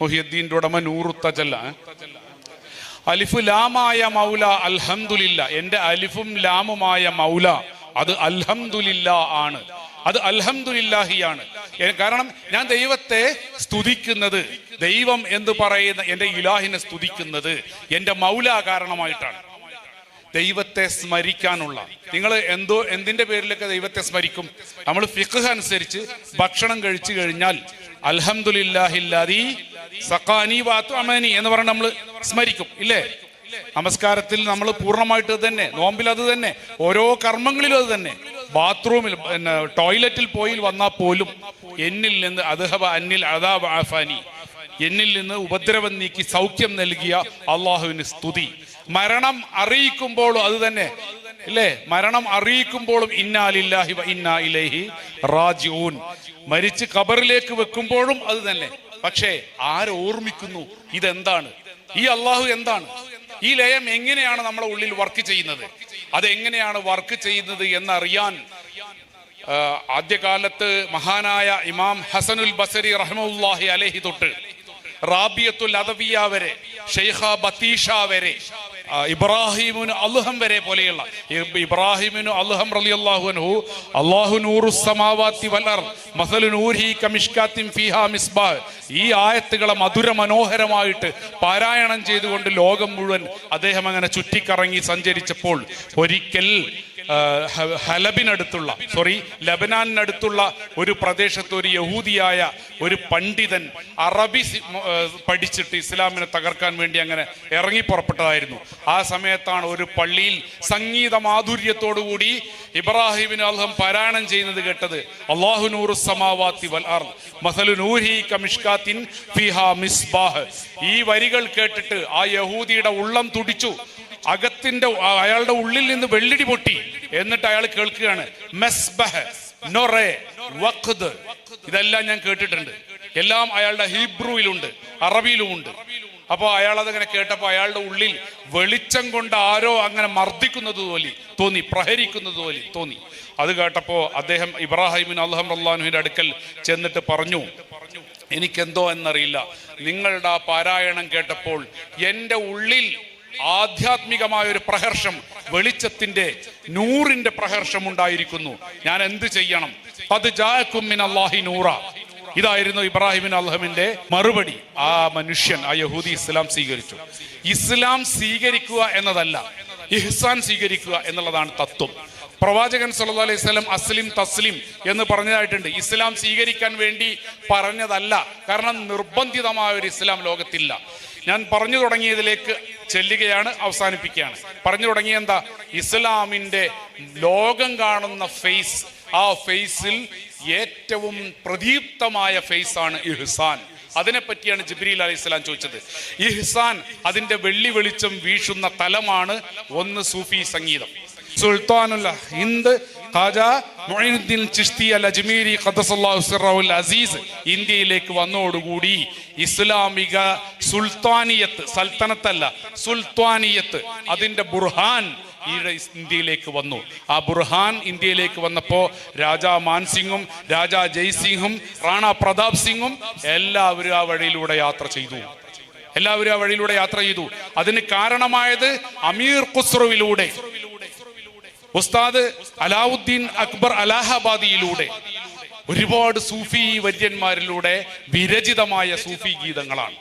മൊഹിയുദ്ദീന്റെ ഉടമ നൂറു തജല്ല ഏ? അലിഫു ലാമായ മൗല അൽഹംദുലില്ല. എന്റെ അലിഫും ലാമുമായ മൗല അത് അൽഹംദുലില്ല ആണ്. അത് അൽഹംദുലില്ലാഹിയാണ് കാരണം ഞാൻ ദൈവത്തെ സ്തുതിക്കുന്നത് ദൈവം എന്ന് പറയുന്ന എന്റെ ഇലാഹിനെ സ്തുതിക്കുന്നത് എന്റെ മൗല കാരണമായിട്ടാണ്. ദൈവത്തെ സ്മരിക്കാനുള്ള. നിങ്ങൾ എന്തോ എന്തിന്റെ പേരിലൊക്കെ ദൈവത്തെ സ്മരിക്കും? നമ്മൾ ഫിഖ് അനുസരിച്ച് ഭക്ഷണം കഴിച്ചു കഴിഞ്ഞാൽ അൽഹംദുലില്ലാഹില്ലാതി സഖാനി വാത്തു അമനി എന്ന് പറഞ്ഞ് നമ്മൾ സ്മരിക്കും ഇല്ലേ? നമസ്കാരത്തിൽ നമ്മൾ പൂർണമായിട്ട് തന്നെ നോമ്പിൽ അത് തന്നെ ഓരോ കർമ്മങ്ങളിലും അത് തന്നെ. ബാത്റൂമിൽ പിന്നെ ടോയ്ലറ്റിൽ പോയി വന്നാൽ പോലും എന്നിൽ നിന്ന് അദ്ഹബ അന്നിൽ അദാബ് ആഫാനി എന്നിൽ നിന്ന് ഉപദ്രവം നീക്കി സൗഖ്യം നൽകിയ അള്ളാഹുവിന് സ്തുതി. മരണം അറിയിക്കുമ്പോഴും അത് തന്നെ ഇല്ലേ? മരണം അറിയിക്കുമ്പോഴും ഇന്നാലില്ലാഹി ഇന്നാ ഇലൈഹി റാജിഊൻ. മരിച്ച് ഖബറിലേക്ക് വെക്കുമ്പോഴും അത് തന്നെ. പക്ഷേ ആരോർമ്മിക്കുന്നു ഇതെന്താണ്? ഈ അള്ളാഹു എന്താണ്? ഈ ലയം എങ്ങനെയാണ് നമ്മുടെ ഉള്ളിൽ വർക്ക് ചെയ്യുന്നത്? അതെങ്ങനെയാണ് വർക്ക് ചെയ്യുന്നത് എന്നറിയാൻ ആദ്യകാലത്ത് മഹാനായ ഇമാം ഹസനുൽ ബസരി റഹ്മുല്ലാഹി അലഹി തൊട്ട് റാബിയത്തുൽ അദവിയ വരെ ഷെയ്ഖ ബത്തീഷ വരെ ഇബ്രാഹിമുന് അൽഹം വരെ പോലെയുള്ള ഇബ്രാഹിമിന് അൽഹം റളിയല്ലാഹു അൻഹു അല്ലാഹു നൂറു സമാവാത്തി വലർ മസലു നൂരിഹി കമിഷ്കാത്തിൻ ഫിഹാ മിസ്ബാഹ്. ഈ ആയത്തുകളെ മധുര മനോഹരമായിട്ട് പാരായണം ചെയ്തുകൊണ്ട് ലോകം മുഴുവൻ അദ്ദേഹം അങ്ങനെ ചുറ്റിക്കറങ്ങി സഞ്ചരിച്ചപ്പോൾ ഒരിക്കൽ ഹലബിനടുത്തുള്ള സോറി ലബനാനിനടുത്തുള്ള ഒരു പ്രദേശത്ത് ഒരു യഹൂദിയായ ഒരു പണ്ഡിതൻ അറബി പഠിച്ചിട്ട് ഇസ്ലാമിനെ തകർക്കാൻ വേണ്ടി അങ്ങനെ ഇറങ്ങി പുറപ്പെട്ടതായിരുന്നു. ആ സമയത്താണ് ഒരു പള്ളിയിൽ സംഗീത മാധുര്യത്തോടുകൂടി ഇബ്രാഹിമിന് അൽഹം പാരായണം ചെയ്യുന്നത് കേട്ടത് അള്ളാഹു നൂറു സമാവാത്തി വൽ മസലു മിസ്ബാഹ്. ഈ വരികൾ കേട്ടിട്ട് ആ യഹൂദിയുടെ ഉള്ളം തുടിച്ചു. അകത്തിന്റെ അയാളുടെ ഉള്ളിൽ നിന്ന് വെള്ളിടി പൊട്ടി. എന്നിട്ട് അയാൾ കേൾക്കുകയാണ് മെസ്ബഹ് ഇതെല്ലാം ഞാൻ കേട്ടിട്ടുണ്ട്. എല്ലാം അയാളുടെ ഹീബ്രുവിലുണ്ട് അറബിയിലുമുണ്ട്. അപ്പോൾ അയാൾ അതങ്ങനെ കേട്ടപ്പോൾ അയാളുടെ ഉള്ളിൽ വെളിച്ചം കൊണ്ട് ആരോ അങ്ങനെ മർദ്ദിക്കുന്നത് പോലെ തോന്നി പ്രഹരിക്കുന്നത് പോലെ തോന്നി. അത് കേട്ടപ്പോൾ അദ്ദേഹം ഇബ്രാഹിമിൻ അള്ളഹം അള്ളാഹുവിന്റെ അടുക്കൽ ചെന്നിട്ട് പറഞ്ഞു എനിക്കെന്തോ എന്നറിയില്ല. നിങ്ങളുടെ ആ പാരായണം കേട്ടപ്പോൾ എന്റെ ഉള്ളിൽ ആധ്യാത്മികമായ ഒരു പ്രഹർഷം വെളിച്ചത്തിന്റെ നൂറിന്റെ പ്രഹർഷം ഉണ്ടായിരിക്കുന്നു. ഞാൻ എന്ത് ചെയ്യണം? അത് ജാക്കുമിൻ അള്ളാഹി നൂറ. ഇതായിരുന്നു ഇബ്രാഹിമിൻ അള്ളഹമിന്റെ മറുപടി. ആ മനുഷ്യൻ ആ യഹൂദി ഇസ്ലാം സ്വീകരിച്ചു. ഇസ്ലാം സ്വീകരിക്കുക എന്നതല്ല ഇഹ്സാൻ സ്വീകരിക്കുക എന്നുള്ളതാണ് തത്വം. പ്രവാചകൻ സല്ലു അലൈഹി സ്വലം അസ്ലിം തസ്ലിം എന്ന് പറഞ്ഞതായിട്ടുണ്ട്. ഇസ്ലാം സ്വീകരിക്കാൻ വേണ്ടി പറഞ്ഞതല്ല. കാരണം നിർബന്ധിതമായ ഒരു ഇസ്ലാം ലോകത്തില്ല. ഞാൻ പറഞ്ഞു തുടങ്ങിയതിലേക്ക് ചെല്ലുകയാണ് അവസാനിപ്പിക്കുകയാണ്. പറഞ്ഞു തുടങ്ങിയ എന്താ? ഇസ്ലാമിന്റെ ലോകം കാണുന്ന ഫേസ് ആ ഫേസിൽ ഏറ്റവും പ്രദീപ്തമായ ഫേസ് ആണ് ഇഹ്സാൻ. അതിനെ പറ്റിയാണ് ജിബ്രീൽ അലൈഹി സ്വലാം ചോദിച്ചത്. ഇഹ്സാൻ അതിന്റെ വെള്ളി വെളിച്ചം വീശുന്ന തലമാണ് ഒന്ന് സൂഫി സംഗീതം. സുൽത്താനുള്ള ഹിന്ദ് ഖാജ അൽ അസീസ് ഇന്ത്യയിലേക്ക് വന്നോടുകൂടി ഇസ്ലാമിക സുൽത്താനിയത്ത് സൽത്തനത്തല്ല സുൽത്താനിയത്ത് അതിന്റെ ബുർഹാൻ ഈയിടെ ഇന്ത്യയിലേക്ക് വന്നു. ആ ബുർഹാൻ ഇന്ത്യയിലേക്ക് വന്നപ്പോ രാജാ മാൻസിംഗും രാജാ ജയ്സിംഗും റാണാ പ്രതാപ് സിംഗും എല്ലാവരും ആ വഴിയിലൂടെ യാത്ര ചെയ്തു. എല്ലാവരും ആ വഴിയിലൂടെ യാത്ര ചെയ്തു. അതിന് കാരണമായത് അമീർ ഖുസ്രുവിലൂടെ. ഉസ്താദ് അലാവുദ്ദീൻ അക്ബർ അലാഹാബാദിയിലൂടെ ഒരുപാട് സൂഫി വര്യന്മാരിലൂടെ വിരചിതമായ സൂഫി ഗീതങ്ങളാണ്.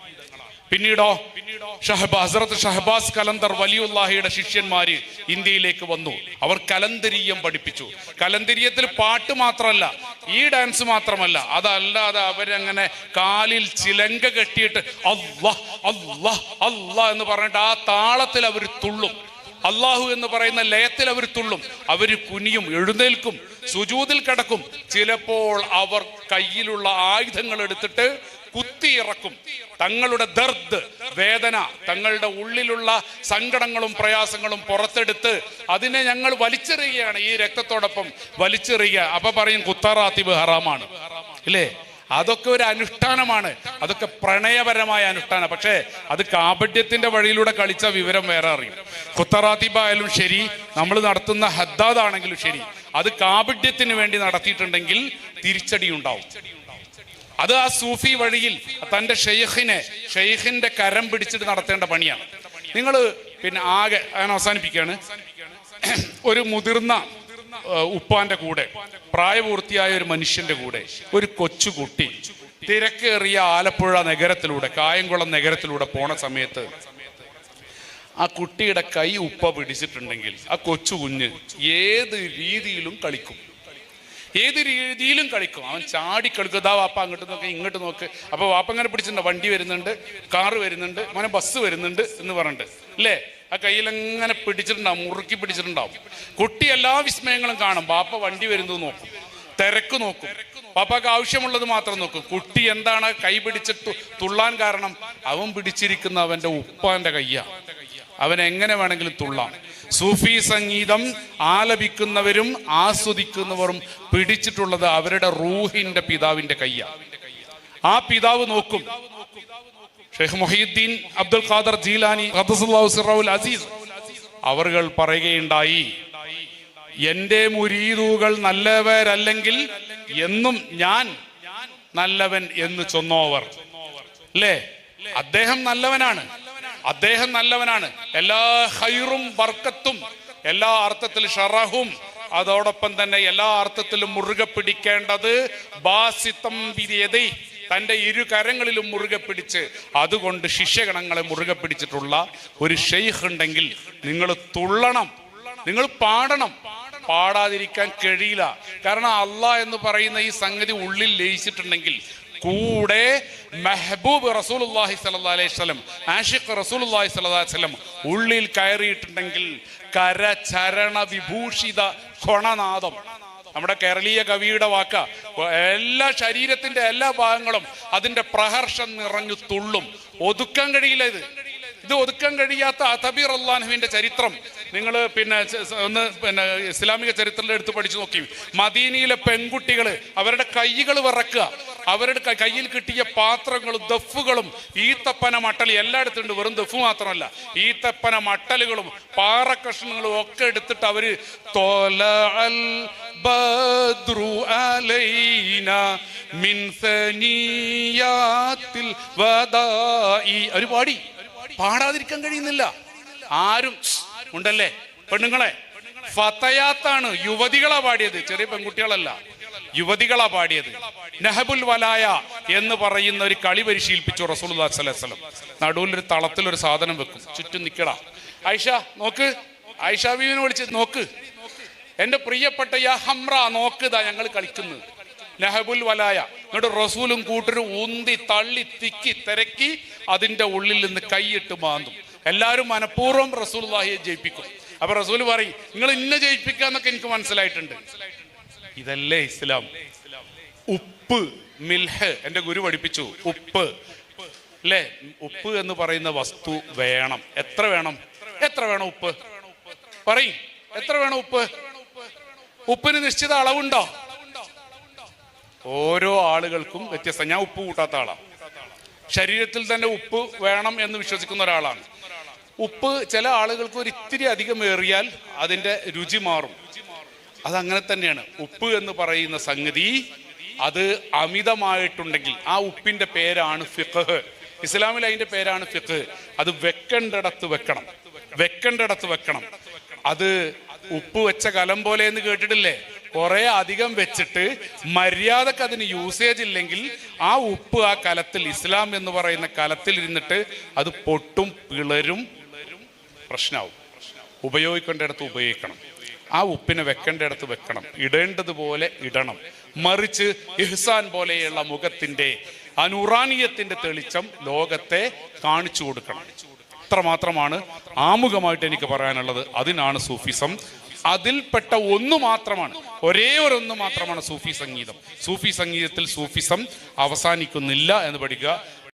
പിന്നീടോ ഷഹബ ഹസ്രത്ത് ഷഹബാസ് കലന്തർ വലിയുല്ലാഹിയുടെ ശിഷ്യന്മാര് ഇന്ത്യയിലേക്ക് വന്നു. അവർ കലന്തരീയം പഠിപ്പിച്ചു. കലന്തരീയത്തിൽ പാട്ട് മാത്രമല്ല ഈ ഡാൻസ് മാത്രമല്ല അതല്ലാതെ അവരങ്ങനെ കാലിൽ ചിലങ്ക കെട്ടിയിട്ട് അള്ളാഹ് അള്ളാഹ് അല്ലാ എന്ന് പറഞ്ഞിട്ട് ആ താളത്തിൽ അവർ തുള്ളും. അള്ളാഹു എന്ന് പറയുന്ന ലയത്തിൽ അവർ തുള്ളും. അവർ കുനിയും എഴുന്നേൽക്കും സുജൂതിൽ കിടക്കും. ചിലപ്പോൾ അവർ കയ്യിലുള്ള ആയുധങ്ങൾ എടുത്തിട്ട് കുത്തി കുത്തിയിറക്കും തങ്ങളുടെ ദർദ് വേദന തങ്ങളുടെ ഉള്ളിലുള്ള സങ്കടങ്ങളും പ്രയാസങ്ങളും പുറത്തെടുത്ത് അതിനെ ഞങ്ങൾ വലിച്ചെറിയുകയാണ് ഈ രക്തത്തോടൊപ്പം. വലിച്ചെറിയുക. അപ്പൊ പറയും കുത്താറാത്തി ഹറാമാണ്. ഇല്ലേ? അതൊക്കെ ഒരു അനുഷ്ഠാനമാണ്. അതൊക്കെ പ്രണയപരമായ അനുഷ്ഠാനം. പക്ഷേ അത് കാപട്യത്തിന്റെ വഴിയിലൂടെ കളിച്ച വിവരം വേറെ അറിയും. ഖുത്തറാത്തിബ ആയാലും ശരി നമ്മൾ നടത്തുന്ന ഹദ്ദാദാണെങ്കിലും ശരി അത് കാപട്യത്തിന് വേണ്ടി നടത്തിയിട്ടുണ്ടെങ്കിൽ തിരിച്ചടി ഉണ്ടാവും അത് ആ സൂഫി വഴിയിൽ തന്റെ ഷെയ്ഖിനെ ഷെയ്ഖിന്റെ കരം പിടിച്ചിട്ട് നടത്തേണ്ട പണിയാണ്. നിങ്ങൾ പിന്നെ ആകെ ഞാൻ അവസാനിപ്പിക്കുകയാണ്. ഒരു മുതിർന്ന ഉപ്പാന്റെ കൂടെ പ്രായപൂർത്തിയായ ഒരു മനുഷ്യന്റെ കൂടെ ഒരു കൊച്ചുകുട്ടി തിരക്കേറിയ ആലപ്പുഴ നഗരത്തിലൂടെ കായംകുളം നഗരത്തിലൂടെ പോണ സമയത്ത് ആ കുട്ടിയുടെ കൈ ഉപ്പ പിടിച്ചിട്ടുണ്ടെങ്കിൽ ആ കൊച്ചു കുഞ്ഞ് ഏത് രീതിയിലും കളിക്കും. ഏത് രീതിയിലും കളിക്കും. അവൻ ചാടി കളിക്കും. ഇതാ വാപ്പ അങ്ങോട്ട് നോക്ക് ഇങ്ങോട്ട് നോക്ക്. അപ്പൊ വാപ്പ അങ്ങനെ പിടിച്ചിട്ടുണ്ട്. വണ്ടി വരുന്നുണ്ട് കാറ് വരുന്നുണ്ട് മോനെ ബസ് വരുന്നുണ്ട് എന്ന് പറഞ്ഞിട്ട്. അല്ലേ? ആ കയ്യിലെങ്ങനെ പിടിച്ചിട്ടുണ്ടാവും മുറുക്കി പിടിച്ചിട്ടുണ്ടാവും. കുട്ടി എല്ലാ വിസ്മയങ്ങളും കാണും. ബാപ്പ വണ്ടി വരുന്നത് നോക്കും. തിരക്ക് നോക്കും. പാപ്പാക്ക് ആവശ്യമുള്ളത് മാത്രം നോക്കും. കുട്ടി എന്താണ് കൈ പിടിച്ചിട്ട് തുള്ളാൻ കാരണം? അവൻ പിടിച്ചിരിക്കുന്ന അവന്റെ ഉപ്പാന്റെ കയ്യാ. അവൻ എങ്ങനെ വേണമെങ്കിലും തുള്ളാം. സൂഫി സംഗീതം ആലപിക്കുന്നവരും ആസ്വദിക്കുന്നവരും പിടിച്ചിട്ടുള്ളത് അവരുടെ റൂഹിന്റെ പിതാവിന്റെ കയ്യാ. ആ പിതാവ് നോക്കും. ഷെയ്ഖ് മൊഹീദ്ദീൻ അബ്ദുൽ ഖാദർ ജീലാനി സിറൗൽ അസീസ് അവർകൾ പറയുകയുണ്ടായി എന്റെ മുരീദുകൾ നല്ലവരല്ലെങ്കിൽ എന്നും ഞാൻ നല്ലവൻ എന്ന് ചൊന്നോവർ. അല്ലേ അദ്ദേഹം നല്ലവനാണ്. അദ്ദേഹം നല്ലവനാണ്. എല്ലാ ഹൈറും ബർക്കത്തും എല്ലാ അർത്ഥത്തിൽ ഷറഹും അതോടൊപ്പം തന്നെ എല്ലാ അർത്ഥത്തിലും മുറുകെ പിടിക്കേണ്ടത് ബാസിത്തം തന്റെ ഇരു കരങ്ങളിലും മുറുകെ പിടിച്ച് അതുകൊണ്ട് ശിഷ്യഗണങ്ങളെ മുറുകെ പിടിച്ചിട്ടുള്ള ഒരു ഷെയ്ഖ് ഉണ്ടെങ്കിൽ നിങ്ങൾ തുള്ളണം. നിങ്ങൾ പാടണം. പാടാതിരിക്കാൻ കഴിയില്ല. കാരണം അല്ല എന്ന് പറയുന്ന ഈ സംഗതി ഉള്ളിൽ ലയിച്ചിട്ടുണ്ടെങ്കിൽ കൂടെ മെഹബൂബ് റസൂലുള്ളാഹി സ്വല്ലല്ലാഹി അലൈഹി സ്വലം ആഷിഖ് സ്വല്ലല്ലാഹി അലൈഹി വസല്ലം ഉള്ളിൽ കയറിയിട്ടുണ്ടെങ്കിൽ കരചരണ വിഭൂഷിത കൊണനാദം. നമ്മുടെ കേരളീയ കവിയുടെ വാക്ക എല്ലാ ശരീരത്തിന്റെ എല്ലാ ഭാഗങ്ങളും അതിന്റെ പ്രഹർഷം നിറഞ്ഞു തുള്ളും. ഒതുക്കാൻ കഴിയില്ല ഇത്. ഇത് ഒതുക്കാൻ കഴിയാത്ത അതബീർ അള്ളാഹുവിന്റെ ചരിത്രം. നിങ്ങൾ പിന്നെ ഒന്ന് പിന്നെ ഇസ്ലാമിക ചരിത്രത്തിൽ എടുത്ത് പഠിച്ചു നോക്കി. മദീനയിലെ പെൺകുട്ടികൾ അവരുടെ കൈകൾ വിറക്കുക. അവരുടെ കയ്യിൽ കിട്ടിയ പാത്രങ്ങളും ദഫുകളും ഈത്തപ്പന മട്ടൽ എല്ലായിടത്തും ഉണ്ട്. വെറും ദഫ് മാത്രമല്ല. ഈത്തപ്പന മട്ടലുകളും പാറക്കഷ്ണങ്ങളും ഒക്കെ എടുത്തിട്ട് അവർ തൊലഅൽ ബദ്രു അലൈന മിൻ സനിയാത്തിൽ വദാഇ. ഒരു പാടി. പാടാതിരിക്കാൻ കഴിയുന്നില്ല. ആരും ഉണ്ടല്ലേ? പെണ്ണുങ്ങളെ ഫതയാത്താണ് യുവതികളാ പാടിയത്. ചെറിയ പെൺകുട്ടികളല്ല. യുവതികളാ പാടിയത്. നെഹബുൽ വലായ എന്ന് പറയുന്ന ഒരു കളി പരിശീലിപ്പിച്ചു വസല്ലം നടുവിൽ ഒരു തളത്തിൽ ഒരു സാധനം വെക്കും. ചുറ്റും നിക്കടാ. ആയിഷ നോക്ക്. ആയിഷ ബീവിനെ വിളിച്ച് നോക്ക്. എന്റെ പ്രിയപ്പെട്ട യാ ഹംറ നോക്കുതാ ഞങ്ങൾ കളിക്കുന്നത്. നെഹബുൽ വലായ. എന്നിട്ട് റസൂലും കൂട്ടരും ഉന്തി തള്ളി തിക്കി തിരക്കി അതിന്റെ ഉള്ളിൽ നിന്ന് കൈയിട്ട് മാന്തും. എല്ലാവരും മനഃപൂർവം റസൂൽഹിയെ ജയിപ്പിക്കും. അപ്പൊ റസൂൽ പറയും നിങ്ങൾ ഇന്ന ജയിപ്പിക്കാന്നൊക്കെ എനിക്ക് മനസ്സിലായിട്ടുണ്ട്. ഇതല്ലേ ഇസ്ലാം. ഉപ്പ് മിൽഹ് എന്റെ ഗുരു പഠിപ്പിച്ചു. ഉപ്പ്. അല്ലേ ഉപ്പ് എന്ന് പറയുന്ന വസ്തു വേണം. എത്ര വേണം? എത്ര വേണം ഉപ്പ്? പറയും എത്ര വേണം ഉപ്പ്? ഉപ്പിന് നിശ്ചിത അളവുണ്ടോ? ഓരോ ആളുകൾക്കും വ്യത്യസ്ത. ഞാൻ ഉപ്പ് കൂട്ടാത്ത ആളാണ് ശരീരത്തിൽ തന്നെ ഉപ്പ് വേണം എന്ന് വിശ്വസിക്കുന്ന ഒരാളാണ്. ഉപ്പ് ചില ആളുകൾക്ക് ഒരു ഇത്തിരി അധികം ഏറിയാൽ അതിന്റെ രുചി മാറും. അതങ്ങനെ തന്നെയാണ്. ഉപ്പ് എന്ന് പറയുന്ന സംഗതി അത് അമിതമായിട്ടുണ്ടെങ്കിൽ ആ ഉപ്പിന്റെ പേരാണ് ഫിഖ് ഇസ്ലാമിൽ അതിന്റെ പേരാണ് ഫിഖ് അത് വെക്കണ്ടടത്ത് വെക്കണം. വെക്കണ്ടടത്ത് വെക്കണം. അത് ഉപ്പ് വെച്ച കലം പോലെ എന്ന് കേട്ടിട്ടില്ലേ? കുറെ അധികം വെച്ചിട്ട് മര്യാദയ്ക്ക് അതിന് യൂസേജ് ഇല്ലെങ്കിൽ ആ ഉപ്പ് ആ കലത്തിൽ ഇസ്ലാം എന്ന് പറയുന്ന കലത്തിൽ ഇരുന്നിട്ട് അത് പൊട്ടും പിളരും പ്രശ്നമാവും ഉപയോഗിക്കേണ്ടിടത്ത് ഉപയോഗിക്കണം. ആ ഉപ്പിനെ വെക്കേണ്ടിടത്ത് വെക്കണം. ഇടേണ്ടതുപോലെ ഇടണം. മറിച്ച് ഇഹ്സാൻ പോലെയുള്ള മുഖത്തിന്റെ അനുറാനീയത്തിന്റെ തെളിച്ചം ലോകത്തെ കാണിച്ചു കൊടുക്കണം. അത്രമാത്രമാണ് ആമുഖമായിട്ട് എനിക്ക് പറയാനുള്ളത്. അതിനാണ് സൂഫിസം അതിൽപ്പെട്ട ഒന്നു മാത്രമാണ്. ഒരേ ഒരു ഒന്ന് മാത്രമാണ് സൂഫി സംഗീതം. സൂഫി സംഗീതത്തിൽ സൂഫിസം അവസാനിക്കുന്നില്ല എന്ന് പഠിക്കുക.